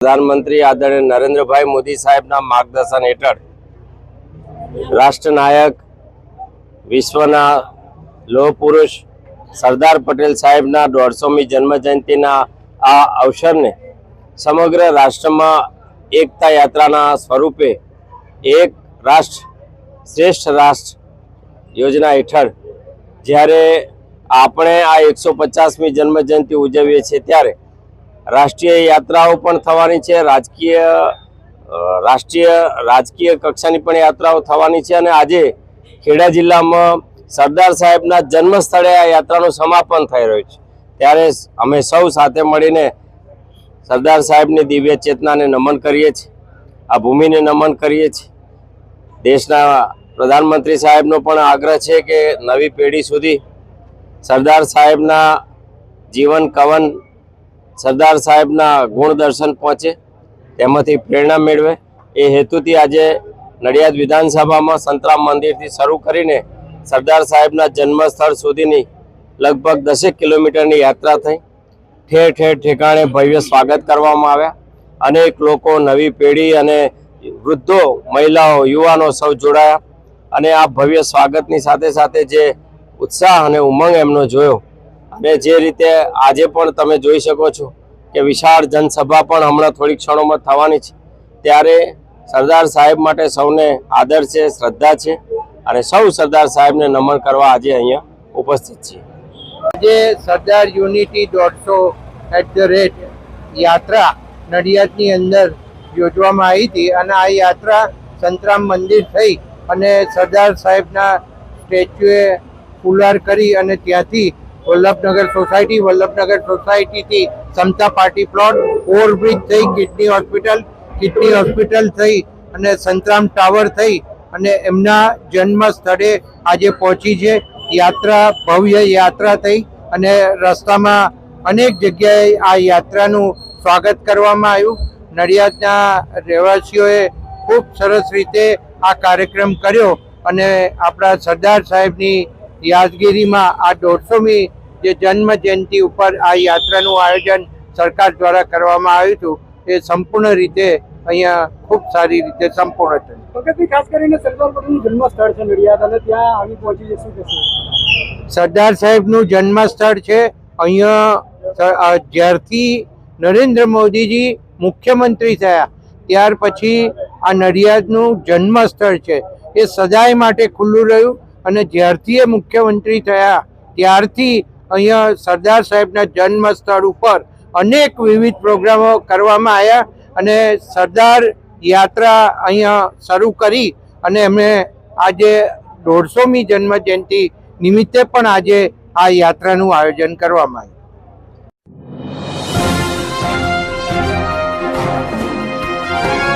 પ્રધાનમંત્રી આદરણીય નરેન્દ્રભાઈ મોદી સાહેબના માર્ગદર્શન હેઠળ રાષ્ટ્રનાયક વિશ્વના લોહ પુરુષ સરદાર પટેલ સાહેબના દોઢસોમી જન્મ જયંતિના આ અવસરને સમગ્ર રાષ્ટ્રમાં એકતા યાત્રાના સ્વરૂપે એક રાષ્ટ્ર શ્રેષ્ઠ રાષ્ટ્ર યોજના હેઠળ જ્યારે આપણે આ એકસો પચાસમી જન્મ જયંતિ ઉજવીએ છીએ ત્યારે રાષ્ટ્રીય યાત્રાઓ પણ થવાની છે, રાજકીય રાષ્ટ્રીય, રાજકીય કક્ષાની પણ યાત્રાઓ થવાની છે અને આજે ખેડા જિલ્લામાં સરદાર સાહેબના જન્મ સ્થળે આ યાત્રાનું સમાપન થઈ રહ્યું છે. ત્યારે અમે સૌ સાથે મળીને સરદાર સાહેબની દિવ્ય ચેતનાને નમન કરીએ છીએ, આ ભૂમિને નમન કરીએ છીએ. દેશના પ્રધાનમંત્રી સાહેબનો પણ આગ્રહ છે કે નવી પેઢી સુધી સરદાર સાહેબના જીવન કવન સરદાર સાહેબના ગુણ દર્શન પહોંચે, તેમાંથી પ્રેરણા મેળવે. એ હેતુથી આજે નડિયાદ વિધાનસભામાં સંતરામ મંદિરથી શરૂ કરીને સરદાર સાહેબના જન્મસ્થળ સુધીની લગભગ દસેક કિલોમીટરની યાત્રા થઈ. ઠેર ઠેર ઠેકાણે ભવ્ય સ્વાગત કરવામાં આવ્યા. અનેક લોકો, નવી પેઢી અને વૃદ્ધો, મહિલાઓ, યુવાનો સૌ જોડાયા. અને આ ભવ્ય સ્વાગતની સાથે સાથે જે ઉત્સાહ અને ઉમંગ એમનો જોયો અને જે રીતે આજે પણ તમે જોઈ શકો છો કે વિશાળ જનસભા પણ હમણાં થોડી ક્ષણોમાં થવાની છે. ત્યારે સરદાર સાહેબ માટે સૌને આદર છે, શ્રદ્ધા છે અને સૌ સરદાર સાહેબને નમન કરવા આજે અહીંયા ઉપસ્થિત છીએ. આજે સરદાર યુનિટી દોઢસો એટ ધ રેટ યાત્રા નડિયાદની અંદર યોજવામાં આવી હતી અને આ યાત્રા સંતરામ મંદિર થઈ અને સરદાર સાહેબના સ્ટેચ્યુએ ફુલાર કરી અને ત્યાંથી વલ્લભનગર સોસાયટી, વલ્લભનગર સોસાયટીથી સમતા પાર્ટી પ્લોટ, ઓવરબ્રિજ થઈ, કિડની હોસ્પિટલ કિડની હોસ્પિટલ થઈ અને સંતરામ ટાવર થઈ અને એમના જન્મ સ્થળે આજે પહોંચી છે. યાત્રા, ભવ્ય યાત્રા થઈ અને રસ્તામાં અનેક જગ્યાએ આ યાત્રાનું સ્વાગત કરવામાં આવ્યું. નડિયાદના રહેવાસીઓએ ખૂબ સરસ રીતે આ કાર્યક્રમ કર્યો અને આપણા સરદાર સાહેબની યાદગીરીમાં આ દોઢસોમી જે જન્મ જયંતિ ઉપર આ યાત્રાનું આયોજન સરકાર દ્વારા કરવામાં આવ્યું હતું એ સંપૂર્ણ રીતે અહીંયા ખૂબ સારી રીતે સંપૂર્ણ થયું. ભગતજી ખાસ કરીને સરદાર પટેલનું જન્મ સ્થળ છે નડિયાદ અને ત્યાં આવી પહોંચી જશું કહેશે સરદાર સાહેબનું જન્મ સ્થળ છે. અહીંયા જ્યારથી નરેન્દ્ર મોદીજી મુખ્યમંત્રી થયા ત્યાર પછી આ નડિયાદનું જન્મ સ્થળ છે. એ સદાય માટે ખુલ્લું રહ્યું. અને જ્યારથી એ મુખ્યમંત્રી થયા, ત્યારથી અહીંયા સરદાર સાહેબના જન્મ સ્થળ ઉપર અનેક વિવિધ પ્રોગ્રામો કરવામાં આવ્યા અને સરદાર યાત્રા અહીંયા શરૂ કરી અને એમણે આજે દોઢસોમી જન્મ જયંતિ નિમિત્તે પણ આજે આ યાત્રાનું આયોજન કરવામાં આવ્યું.